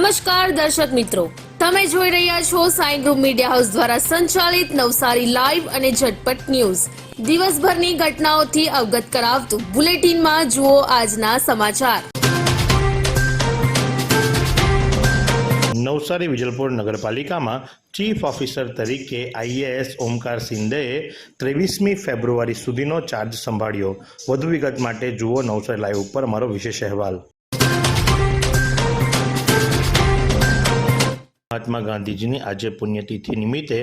નમસ્કાર દર્શક મિત્રો. તમે જોઈ રહ્યા છો સાઈ ગ્રુપ મીડિયા હાઉસ દ્વારા સંચાલિત નવસારી લાઈવ અને ઝટપટ ન્યૂઝ. દિવસભરની ઘટનાઓથી અવગત કરાવતું બુલેટિનમાં જુઓ આજના સમાચાર. નવસારી વિજલપુર નગરપાલિકામાં ચીફ ઓફિસર તરીકે આઈએએસ ઓમકાર સિંધેએ ત્રેવીસમી ફેબ્રુઆરી સુધીનો ચાર્જ સંભાળ્યો. વધુ વિગત માટે જુઓ નવસારી લાઈવ ઉપર અમારો વિશેષ અહેવાલ. Thank you. મહાત્મા ગાંધીજીની આજે પુણ્યતિથિ નિમિત્તે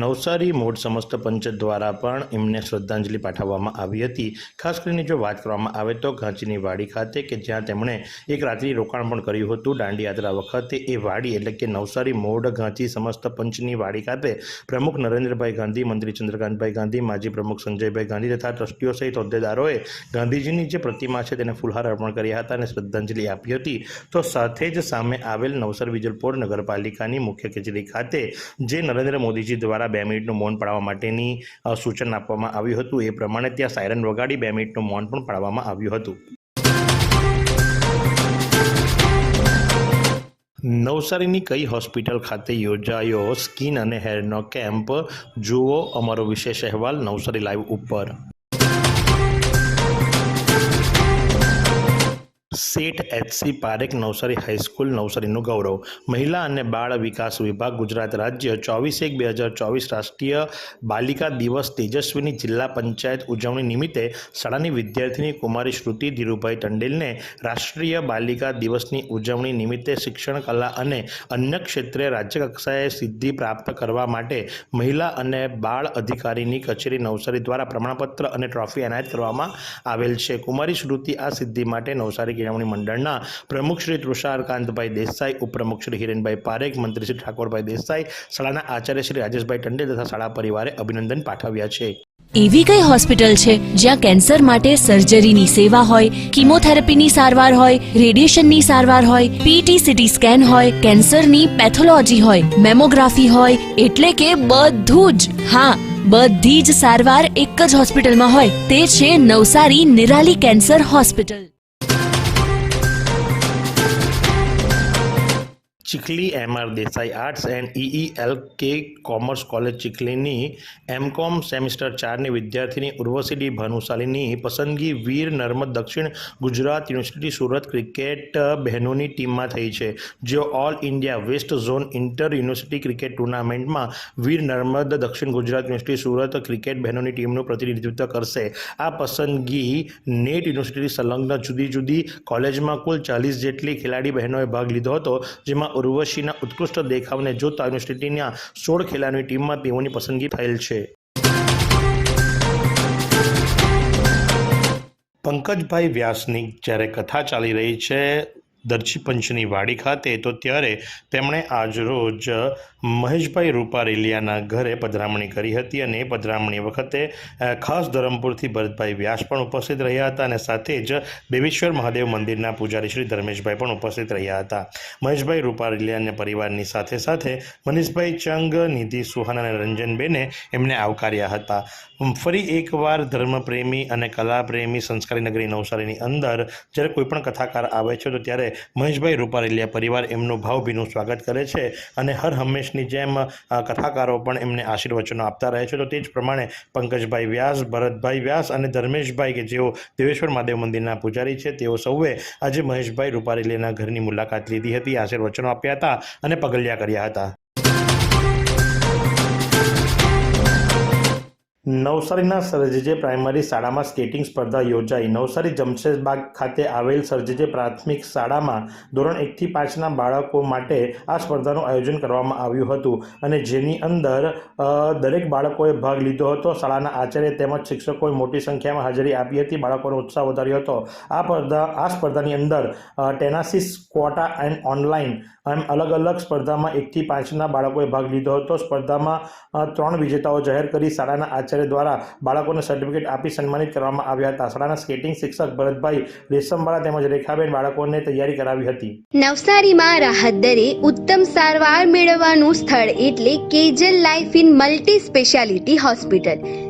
નવસારી મોડ સમસ્ત પંચ દ્વારા પણ એમને શ્રદ્ધાંજલિ પાઠવવામાં આવી હતી. ખાસ કરીને જો વાત કરવામાં આવે તો ઘાંચીની વાડી ખાતે કે જ્યાં તેમણે એક રાત્રિ રોકાણ પણ કર્યું હતું, દાંડી યાત્રા વખતે એ વાડી એટલે કે નવસારી મોડ ઘાંચી સમસ્ત પંચની વાડી ખાતે પ્રમુખ નરેન્દ્રભાઈ ગાંધી, મંત્રી ચંદ્રકાંતભાઈ ગાંધી, માજી પ્રમુખ સંજયભાઈ ગાંધી તથા ટ્રસ્ટીઓ સહિત હોદ્દેદારોએ ગાંધીજીની જે પ્રતિમા છે તેને ફુલહાર અર્પણ કર્યા હતા અને શ્રદ્ધાંજલિ આપી હતી. તો સાથે જ સામે આવેલ નવસર વિજલપોર નગરપાલિકાની મુખ્ય કચેરી ખાતે, જે નરેન્દ્ર મોદીજી દ્વારા બે મિનિટનું મૌન પાડવા માટેની સૂચન આપવામાં આવ્યું હતું. એ પ્રમાણે ત્યાં સાયરન વગાડી બે મિનિટનું મૌન પણ પાડવામાં આવ્યું હતું. નવસારીની કઈ હોસ્પિટલ ખાતે યોજાયો સ્કિન અને હેરનો કેમ્પ? જુઓ અમારો વિશેષ અહેવાલ નવસારી લાઈવ ઉપર. Seth HC Parekh Navsari high school નવસારીનું ગૌરવ. મહિલા અને બાળ વિકાસ વિભાગ ગુજરાત રાજ્ય ચોવીસ એક બે હજાર ચોવીસ રાષ્ટ્રીય બાલિકા દિવસ તેજસ્વીની જિલ્લા પંચાયત ઉજવણી નિમિત્તે શાળાની વિદ્યાર્થીની કુમારી શ્રુતિ ધીરુભાઈ ટંડેલને રાષ્ટ્રીય બાલિકા દિવસની ઉજવણી નિમિત્તે શિક્ષણ કલા અને અન્ય ક્ષેત્રે રાજ્ય કક્ષાએ સિદ્ધિ પ્રાપ્ત કરવા માટે મહિલા અને બાળ અધિકારીની કચેરી નવસારી દ્વારા પ્રમાણપત્ર અને ટ્રોફી એનાયત કરવામાં આવેલ છે. કુમારી શ્રુતિ આ સિદ્ધિ માટે નવસારી કેળવણી મંડળના પ્રમુખ શ્રી તુષારકાંતભાઈ દેસાઈ, ઉપપ્રમુખ શ્રી હિરેનભાઈ પારેખ, મંત્રી શ્રી ઠાકોરભાઈ દેસાઈ, શાળાના આચાર્ય શ્રી રાજેશભાઈ ટંડે તથા શાળા પરિવારે અભિનંદન પાઠવ્યા છે. એવી કઈ હોસ્પિટલ છે જ્યાં કેન્સર માટે સર્જરીની સેવા હોય, કિમોથેરાપીની સારવાર હોય, રેડિયેશનની સારવાર હોય પીટી સીટી સ્કેન હોય, કેન્સરની પેથોલોજી હોય, મેમોગ્રાફી હોય, એટલે કે બધું જ. હા, બધી જ સારવાર એક જ હોસ્પિટલમાં હોય, તે છે Navsari Nirali cancer hospital. Chikhli MR Desai arts and E L K commerce college ચીખલીની MCom semester ચારની વિદ્યાર્થીની ઉર્વશી ડી ભાનુશાલીની પસંદગી વીર નર્મદ દક્ષિણ ગુજરાત યુનિવર્સિટી સુરત ક્રિકેટ બહેનોની ટીમમાં થઈ છે, જેઓ all India west zone inter university cricket ટુર્નામેન્ટમાં વીર નર્મદ દક્ષિણ ગુજરાત યુનિવર્સિટી સુરત ક્રિકેટ બહેનોની ટીમનું પ્રતિનિધિત્વ કરશે. આ પસંદગી નેટ યુનિવર્સિટી સંલગ્ન જુદી જુદી કોલેજમાં કુલ ચાલીસ જેટલી ખેલાડી બહેનોએ ભાગ લીધો હતો, જેમાં ઉર્વશીના ઉત્કૃષ્ટ દેખાવને જોતા યુનિવર્સિટીના સોળ ખેલાડીની ટીમમાં તેઓની પસંદગી થયેલ છે. પંકજભાઈ વ્યાસની જ્યારે કથા ચાલી રહી છે દરજી પંચની વાડી ખાતે, તો ત્યારે તેમણે આજરોજ મહેશભાઈ રૂપારેલિયાના ઘરે પધરામણી કરી હતી અને પધરામણી વખતે ખાસ ધરમપુરથી ભરતભાઈ વ્યાસ પણ ઉપસ્થિત રહ્યા હતા અને સાથે જ બેબેશ્વર મહાદેવ મંદિરના પૂજારી શ્રી ધર્મેશભાઈ પણ ઉપસ્થિત રહ્યા હતા. મહેશભાઈ રૂપારેલિયાના પરિવારની સાથે સાથે મનીષભાઈ ચંગ નિધિ સુહાન અને રંજનબેને એમને આવકાર્યા હતા. ફરી એકવાર ધર્મપ્રેમી અને કલાપ્રેમી સંસ્કારી નગરી નવસારીની અંદર જ્યારે કોઈ પણ કથાકાર આવે છે, તો ત્યારે મહેશભાઈ રૂપારેલિયા પરિવાર એમનું ભાવભીનું સ્વાગત કરે છે અને હર હંમેશની જેમ કથાકારો પણ એમને આશીર્વચનો આપતા રહે છે. તો તે જ પ્રમાણે પંકજભાઈ વ્યાસ, ભરતભાઈ વ્યાસ અને ધર્મેશભાઈ કે જેઓ દેવેશ્વર મહાદેવ મંદિરના પૂજારી છે, તેઓ સૌએ આજે મહેશભાઈ રૂપારેલિયાના ઘરની મુલાકાત લીધી હતી, આશીર્વચનો આપ્યા હતા અને પગલિયા કર્યા હતા. નવસારીના સરજેજે પ્રાઇમરી શાળામાં સ્કેટિંગ સ્પર્ધા યોજાઈ. નવસારી જમશેદબાગ ખાતે આવેલ સરજેજે પ્રાથમિક શાળામાં ધોરણ એકથી પાંચના બાળકો માટે આ સ્પર્ધાનું આયોજન કરવામાં આવ્યું હતું અને જેની અંદર દરેક બાળકોએ ભાગ લીધો હતો. શાળાના આચાર્ય તેમજ શિક્ષકોએ મોટી સંખ્યામાં હાજરી આપી હતી. બાળકોનો ઉત્સાહ વધાર્યો હતો. આ સ્પર્ધા, આ સ્પર્ધાની અંદર ટેનાસિસ ક્વોટા એન્ડ ઓનલાઈન એમ અલગ અલગ સ્પર્ધામાં એકથી પાંચના બાળકોએ ભાગ લીધો હતો. સ્પર્ધામાં ત્રણ વિજેતાઓ જાહેર કરી. શાળાના આચાર્ય દ્વારા બાળકોને સર્ટિફિકેટ આપી સન્માનિત કરવામાં આવ્યા હતા. શાળાના સ્કેટિંગ શિક્ષક ભરતભાઈ રેશમવાળા તેમજ રેખાબેન બાળકોને તૈયારી કરાવી હતી. નવસારીમાં રાહત દરે ઉત્તમ સારવાર મેળવવાનું સ્થળ એટલે Kejal life in multi speciality hospital.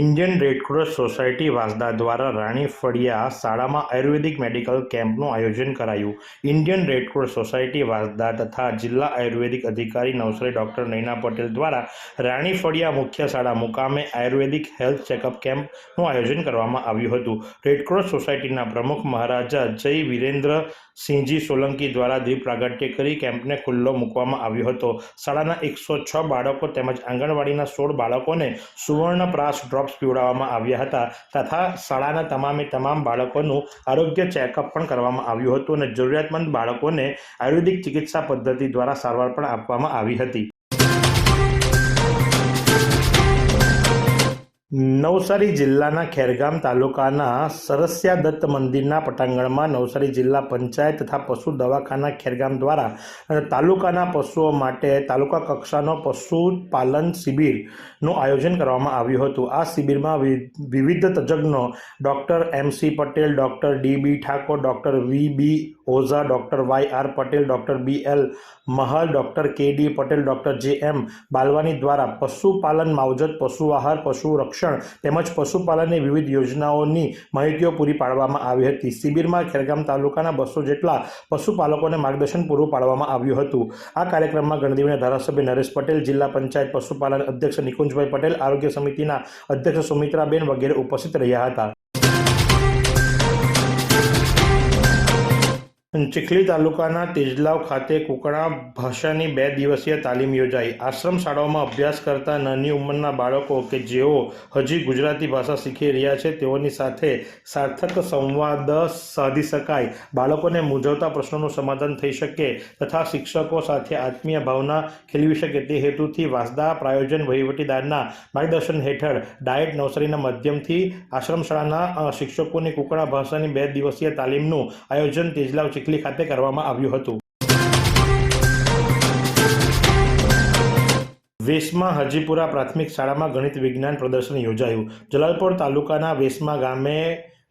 Indian Red Cross society Vansda દ્વારા રાણી ફળિયા શાળામાં આયુર્વેદિક મેડિકલ કેમ્પનું આયોજન કરાયું. ઇન્ડિયન રેડક્રોસ સોસાયટી વાંસદા તથા જિલ્લા આયુર્વેદિક અધિકારી નવસારી ડૉક્ટર નૈના પટેલ દ્વારા રાણી ફળિયા મુખ્ય શાળા મુકામે આયુર્વેદિક હેલ્થ ચેકઅપ કેમ્પનું આયોજન કરવામાં આવ્યું હતું. રેડક્રોસ સોસાયટીના પ્રમુખ મહારાજા જય વિરેન્દ્ર સિંહજી સોલંકી દ્વારા દીપ પ્રાગટ્ય કરી કેમ્પને ખુલ્લો મૂકવામાં આવ્યો હતો. શાળાના એકસો છ બાળકો તેમજ આંગણવાડીના સોળ બાળકોને સુવર્ણ પ્રાસ ડ્રોપ્સ પીવડાવવામાં આવ્યા હતા તથા શાળાના તમામે તમામ બાળકોનું આરોગ્ય ચેકઅપ પણ કરવામાં આવ્યું હતું અને જરૂરિયાતમંદ બાળકોને આયુર્વેદિક ચિકિત્સા પદ્ધતિ દ્વારા સારવાર પણ આપવામાં આવી હતી. નવસારી જિલ્લાના ખેરગામ તાલુકાના સરસ્યા દત્ત મંદિરના પટાંગણમાં નવસારી જિલ્લા પંચાયત તથા પશુ દવાખાના ખેરગામ દ્વારા તાલુકાના પશુઓ માટે તાલુકા કક્ષાનો પશુપાલન શિબિરનું આયોજન કરવામાં આવ્યું હતું. આ શિબિરમાં વિવિધ તજજ્ઞો doctor M C Patel, doctor D B Thakor, doctor V B Oza, doctor Y R Patel, doctor B L Mahal, doctor K D Patel, doctor J M Balwani દ્વારા પશુપાલન માવજત, પશુ આહાર, પશુ રક્ષણ તેમજ પશુપાલનની વિવિધ યોજનાઓની માહિતીઓ પૂરી પાડવામાં આવી હતી. શિબિરમાં ખેરગામ તાલુકાના બસો જેટલા પશુપાલકોને માર્ગદર્શન પૂરું પાડવામાં આવ્યું હતું. આ કાર્યક્રમમાં ગણદેવીના ધારાસભ્ય નરેશ પટેલ, જિલ્લા પંચાયત પશુપાલન અધ્યક્ષ નિકુંજભાઈ પટેલ, આરોગ્ય સમિતિના અધ્યક્ષ સુમિત્રાબેન વગેરે ઉપસ્થિત રહ્યા હતા. ચીખલી તાલુકાના તેજલાવ ખાતે કુકણા ભાષાની બે દિવસીય તાલીમ યોજાઈ. આશ્રમ શાળાઓમાં અભ્યાસ કરતા નાની ઉંમરના બાળકો કે જેઓ હજી ગુજરાતી ભાષા શીખી રહ્યા છે, તેઓની સાથે સાર્થક સંવાદ સાધી શકાય. બાળકોને મૂંઝવતા પ્રશ્નોનું સમાધાન થઈ શકે તથા શિક્ષકો સાથે આત્મીય ભાવના ખીલવી શકે તે હેતુથી વાસદા પ્રાયોજન વહીવટીદારના માર્ગદર્શન હેઠળ ડાયટ નવસારીના માધ્યમથી આશ્રમ શાળાના શિક્ષકોની કુકણા ભાષાની બે દિવસીય તાલીમનું આયોજન તેજલાવ ચીખલી ખાતે કરવામાં આવ્યું હતું. વેસમાં હજીપુરા પ્રાથમિક શાળામાં ગણિત વિજ્ઞાન પ્રદર્શન યોજાયું. જલાલપોર તાલુકાના વેસમા ગામે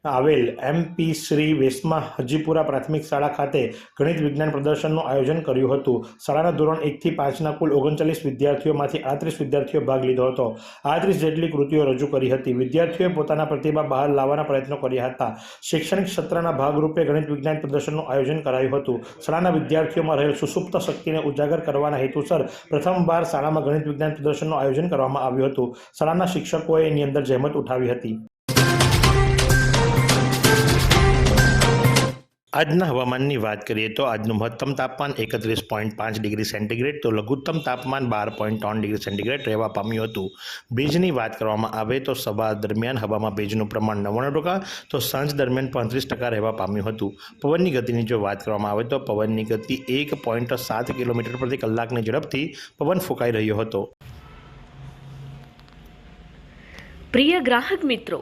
આવેલ એમપી શ્રી વેસમા હજીપુરા પ્રાથમિક શાળા ખાતે ગણિત વિજ્ઞાન પ્રદર્શનનું આયોજન કર્યું હતું. શાળાના ધોરણ એકથી પાંચના કુલ ઓગણચાલીસ વિદ્યાર્થીઓમાંથી આત્રીસ વિદ્યાર્થીઓ ભાગ લીધો હતો. આત્રીસ જેટલી કૃતિઓ રજૂ કરી હતી. વિદ્યાર્થીઓએ પોતાના પ્રતિભા બહાર લાવવાના પ્રયત્નો કર્યા હતા. શૈક્ષણિક સત્રના ભાગરૂપે ગણિત વિજ્ઞાન પ્રદર્શનનું આયોજન કરાયું હતું. શાળાના વિદ્યાર્થીઓમાં રહેલ સુસુપ્ત શક્તિને ઉજાગર કરવાના હેતુસર પ્રથમવાર શાળામાં ગણિત વિજ્ઞાન પ્રદર્શનનું આયોજન કરવામાં આવ્યું હતું. શાળાના શિક્ષકોએ એની અંદર જહેમત ઉઠાવી હતી. આજના હવામાનની વાત કરીએ તો આજનું મહત્તમ તાપમાન એકત્રીસ પોઈન્ટ પાંચ ડિગ્રી સેન્ટીગ્રેડ, તો લઘુત્તમ તાપમાન બાર પોઈન્ટ ત્રણ ડિગ્રી સેન્ટીગ્રેડ રહેવા પામ્યું હતું. ભેજની વાત કરવામાં આવે તો સવાર દરમિયાન હવામાં ભેજનું પ્રમાણ નવ્વાણું ટકા, તો સાંજ દરમિયાન પાંત્રીસ ટકા રહેવા પામ્યું હતું. પવનની ગતિની જો વાત કરવામાં આવે તો પવનની ગતિ એક પોઈન્ટ સાત કિલોમીટર પ્રતિ કલાકની ઝડપથી પવન ફૂંકાઈ રહ્યો હતો. પ્રિય ગ્રાહક મિત્રો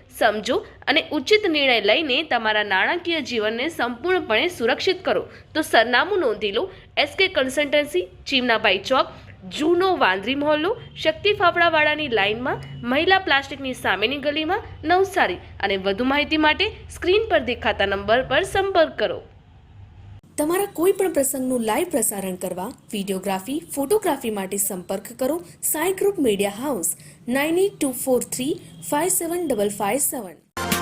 સમજો અને ઉચિત નિર્ણય લઈને તમારા નાણાકીય જીવનને સંપૂર્ણપણે સુરક્ષિત કરો. તો સરનામું નોંધી લો. એસકે કન્સલ્ટન્સી ચીમનાભાઈ ચોક, જૂનો વાંદરી મહોલ્લો, શક્તિ ફાફડાવાળાની લાઇનમાં, મહિલા પ્લાસ્ટિકની સામેની ગલીમાં, નવસારી. અને વધુ માહિતી માટે સ્ક્રીન પર દેખાતા નંબર પર સંપર્ક કરો. તમારા કોઈ પણ પ્રસંગનું લાઈવ પ્રસારણ કરવા, વિડીયોગ્રાફી, ફોટોગ્રાફી માટે સંપર્ક કરો. Sai group media house 98243 57557.